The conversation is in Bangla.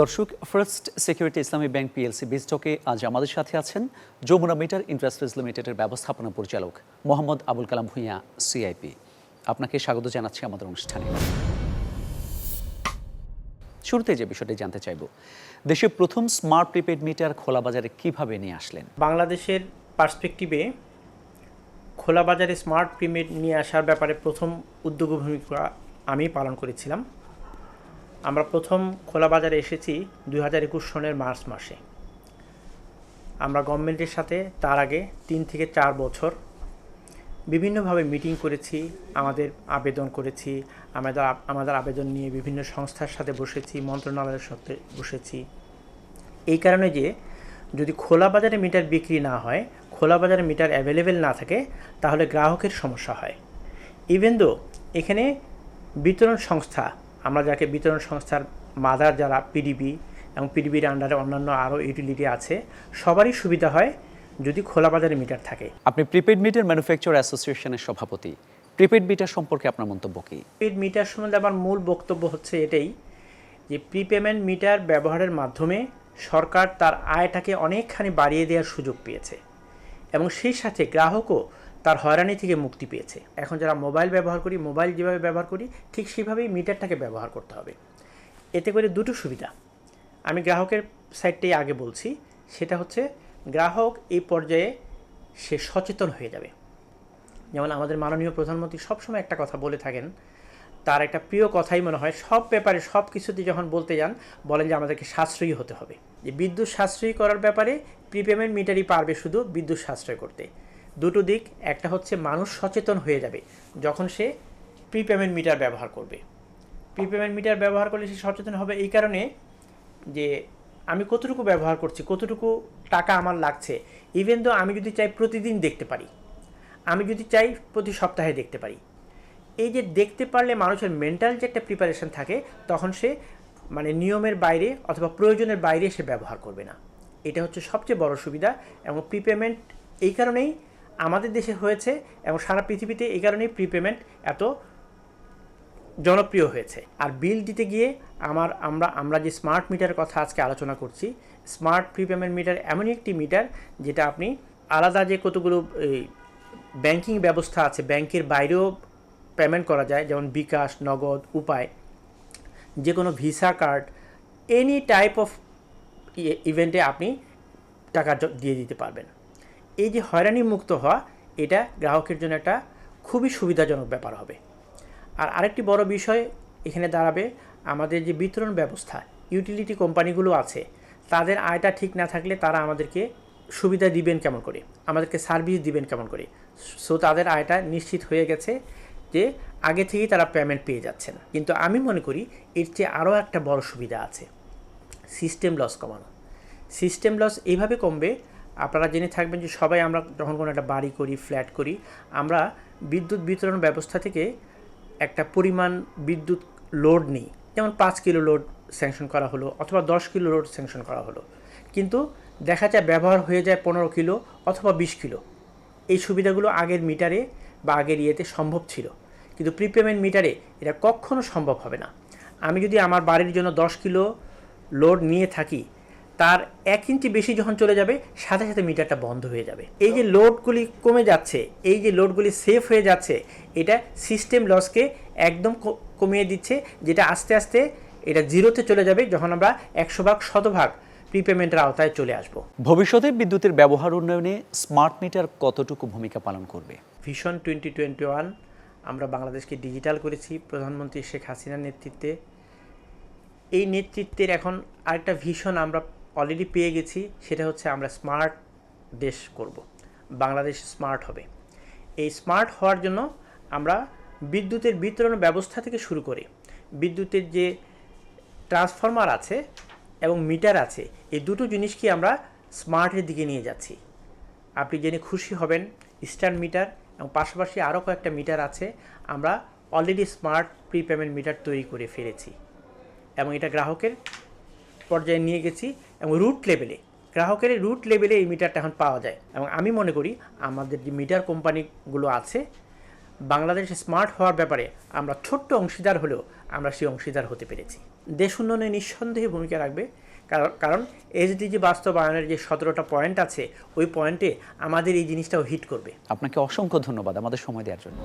দর্শক first security Islami bank PLC বিজটকে আজ আমাদের সাথে আছেন যমুনা মিটার ইন্ডাস্ট্রিজ লিমিটেডের ব্যবস্থাপনা পরিচালক মোহাম্মদ আবুল কালাম ভূঁইয়া সিআইপি আপনাকে স্বাগত জানাচ্ছি আমাদের অনুষ্ঠানে। শুরুতে যে বিষয়টি জানতে চাইব দেশের প্রথম স্মার্ট প্রিপেড মিটার খোলা বাজারে কীভাবে নিয়ে আসলেন? বাংলাদেশের পার্সপেক্টিভে খোলা বাজারে স্মার্ট প্রিপেড নিয়ে আসার ব্যাপারে প্রথম উদ্যোগ ভূমিকা আমি পালন করেছিলাম। আমরা প্রথম খোলা বাজারে এসেছি দুই হাজার একুশ সনের মার্চ মাসে। আমরা গভর্নমেন্টের সাথে তার আগে তিন থেকে চার বছর বিভিন্নভাবে মিটিং করেছি, আমাদের আবেদন করেছি, আমাদের আমাদের আবেদন নিয়ে বিভিন্ন সংস্থার সাথে বসেছি, মন্ত্রণালয়ের সাথে বসেছি। এই কারণে যে যদি খোলা বাজারে মিটার বিক্রি না হয়, খোলা বাজারে মিটার অ্যাভেলেবেল না থাকে, তাহলে গ্রাহকের সমস্যা হয়। ইভেন দো এখানে বিতরণ সংস্থা আমরা যাকে বিতরণ সংস্থার মাদার যারা পিডিবি এবং পিডিবির আন্ডারে অন্যান্য আরও ইউটিলিটি আছে সবারই সুবিধা হয় যদি খোলা বাজারে মিটার থাকে। আপনি প্রিপেড মিটার ম্যানুফ্যাকচার অ্যাসোসিয়েশনের সভাপতি। প্রিপেড মিটার সম্পর্কে আপনার মন্তব্য কি? প্রিপেড মিটার সম্বন্ধে আমার মূল বক্তব্য হচ্ছে এটাই যে প্রিপেমেন্ট মিটার ব্যবহারের মাধ্যমে সরকার তার আয়টাকে অনেকখানি বাড়িয়ে দেওয়ার সুযোগ পেয়েছে। এবং সেই সাথে গ্রাহকও তার হয়রানি থেকে মুক্তি পেয়েছে। এখন যারা মোবাইল ব্যবহার করি, মোবাইল যেভাবে ব্যবহার করি, ঠিক সেভাবেই মিটারটাকে ব্যবহার করতে হবে। এতে করে দুটো সুবিধা। আমি গ্রাহকের সাইডটাই আগে বলছি, সেটা হচ্ছে গ্রাহক এই পর্যায়ে সে সচেতন হয়ে যাবে। যেমন আমাদের মাননীয় প্রধানমন্ত্রী সবসময় একটা কথা বলে থাকেন, তার একটা প্রিয় কথাই মনে হয়, সব ব্যাপারে, সব কিছুতে যখন বলতে যান, বলেন যে আমাদেরকে সাশ্রয়ী হতে হবে। যে বিদ্যুৎ সাশ্রয়ী করার ব্যাপারে প্রিপেমেন্ট মিটারই পারবে শুধু বিদ্যুৎ সাশ্রয় করতে। দুটো দিক, একটা হচ্ছে মানুষ সচেতন হয়ে যাবে যখন সে প্রিপেমেন্ট মিটার ব্যবহার করবে। প্রিপেমেন্ট মিটার ব্যবহার করলে সে সচেতন হবে এই কারণে যে আমি কতটুকু ব্যবহার করছি, কতটুকু টাকা আমার লাগছে ইভেন তো আমি যদি চাই প্রতিদিন দেখতে পারি, আমি যদি চাই প্রতি সপ্তাহে দেখতে পারি। এই যে দেখতে পারলে মানুষের মেন্টাল যে একটা প্রিপারেশন থাকে, তখন সে মানে নিয়মের বাইরে অথবা প্রয়োজনের বাইরে সে ব্যবহার করবে না। এটা হচ্ছে সবচেয়ে বড় সুবিধা এবং প্রিপেমেন্ট এই কারণেই আমাদের দেশে হয়েছে এবং সারা পৃথিবীতে এই কারণেই প্রিপেমেন্ট এত জনপ্রিয় হয়েছে। আর বিল দিতে গিয়ে আমার, আমরা আমরা যে স্মার্ট মিটারের কথা আজকে আলোচনা করছি স্মার্ট প্রিপেমেন্ট মিটার এমনই একটি মিটার যেটা আপনি আলাদা যে কতগুলো ব্যাংকিং ব্যবস্থা আছে ব্যাংকের বাইরেও পেমেন্ট করা যায়, যেমন বিকাশ, নগদ, উপায় যে কোনো Visa card any type of ইভেন্টে আপনি টাকা দিয়ে দিতে পারবেন। এই যে হয়রানি মুক্ত হওয়া, এটা গ্রাহকের জন্য একটা খুবই সুবিধাজনক ব্যাপার হবে। আর আরেকটি বড় বিষয় এখানে দাঁড়াবে, আমাদের যে বিতরণ ব্যবস্থা ইউটিলিটি কোম্পানিগুলো আছে, তাদের আয়টা ঠিক না থাকলে তারা আমাদেরকে সুবিধা দিবেন কেমন করে? আমাদেরকে সার্ভিস দিবেন কেমন করে? সো তাদের আয়টা নিশ্চিত হয়ে গেছে যে আগে থেকেই তারা পেমেন্ট পেয়ে যাচ্ছেন। কিন্তু আমি মনে করি এর চেয়ে আরও একটা বড় সুবিধা আছে সিস্টেম লস কমানো। সিস্টেম লস এইভাবে কমবে আপনারা জেনে থাকবেন যে সবাই আমরা যখন কোনো একটা বাড়ি করি ফ্ল্যাট করি, আমরা বিদ্যুৎ বিতরণ ব্যবস্থা থেকে একটা পরিমাণ বিদ্যুৎ লোড নিই। যেমন পাঁচ কিলো লোড স্যাংশন করা হলো অথবা দশ কিলো লোড স্যাংশন করা হলো। কিন্তু দেখা যায় ব্যবহার হয়ে যায় পনেরো কিলো অথবা বিশ কিলো। এই সুবিধাগুলো আগের মিটারে বা আগের ইয়েতে সম্ভব ছিল। কিন্তু প্রিপেমেন্ট মিটারে এটা কখনো সম্ভব হবে না। আমি যদি আমার বাড়ির জন্য দশ কিলো লোড নিয়ে থাকি তার এক ইঞ্চি বেশি যখন চলে যাবে সাথে সাথে মিটারটা বন্ধ হয়ে যাবে। এই যে লোডগুলি কমে যাচ্ছে এই যে লোডগুলি সেফ হয়ে যাচ্ছে এটা সিস্টেম লসকে একদম কমিয়ে দিচ্ছে যেটা আস্তে আস্তে এটা জিরোতে চলে যাবে যখন আমরা একশো ভাগ শতভাগ প্রিপেমেন্টের আওতায় চলে আসব। ভবিষ্যতে বিদ্যুতের ব্যবহার উন্নয়নে স্মার্ট মিটার কতটুকু ভূমিকা পালন করবে? ভিশন টোয়েন্টি টোয়েন্টি ওয়ান আমরা বাংলাদেশকে ডিজিটাল করেছি প্রধানমন্ত্রী শেখ হাসিনার নেতৃত্বে। এই নেতৃত্বের এখন আরেকটা ভিশন আমরা অলরেডি পেয়ে গেছি, সেটা হচ্ছে আমরা স্মার্ট দেশ করব। বাংলাদেশ স্মার্ট হবে। এই স্মার্ট হওয়ার জন্য আমরা বিদ্যুতের বিতরণ ব্যবস্থা থেকে শুরু করে। বিদ্যুতের যে ট্রান্সফরমার আছে এবং মিটার আছে, এই দুটো জিনিসকে আমরা স্মার্টের দিকে নিয়ে যাচ্ছি। আপনি জেনে খুশি হবেন স্টার মিটার এবং পাশাপাশি আরও কয়েকটা মিটার আছে, আমরা অলরেডি স্মার্ট প্রিপেমেন্ট মিটার তৈরি করে ফেলেছি। এবং এটা গ্রাহকের পর্যায়ে নিয়ে গেছি এবং রুট লেভেলে গ্রাহকের রুট লেভেলে এই মিটারটা এখন পাওয়া যায়। এবং আমি মনে করি আমাদের যে মিটার কোম্পানিগুলো আছে, বাংলাদেশে স্মার্ট হওয়ার ব্যাপারে আমরা ছোট্ট অংশীদার হলেও আমরা সেই অংশীদার হতে পেরেছি। দেশ উন্নয়নে নিঃসন্দেহে ভূমিকা রাখবে, কারণ এসডিজি বাস্তবায়নের যে সতেরোটা পয়েন্ট আছে, ওই পয়েন্টে আমাদের এই জিনিসটাও হিট করবে। আপনাকে অসংখ্য ধন্যবাদ আমাদের সময় দেওয়ার জন্য।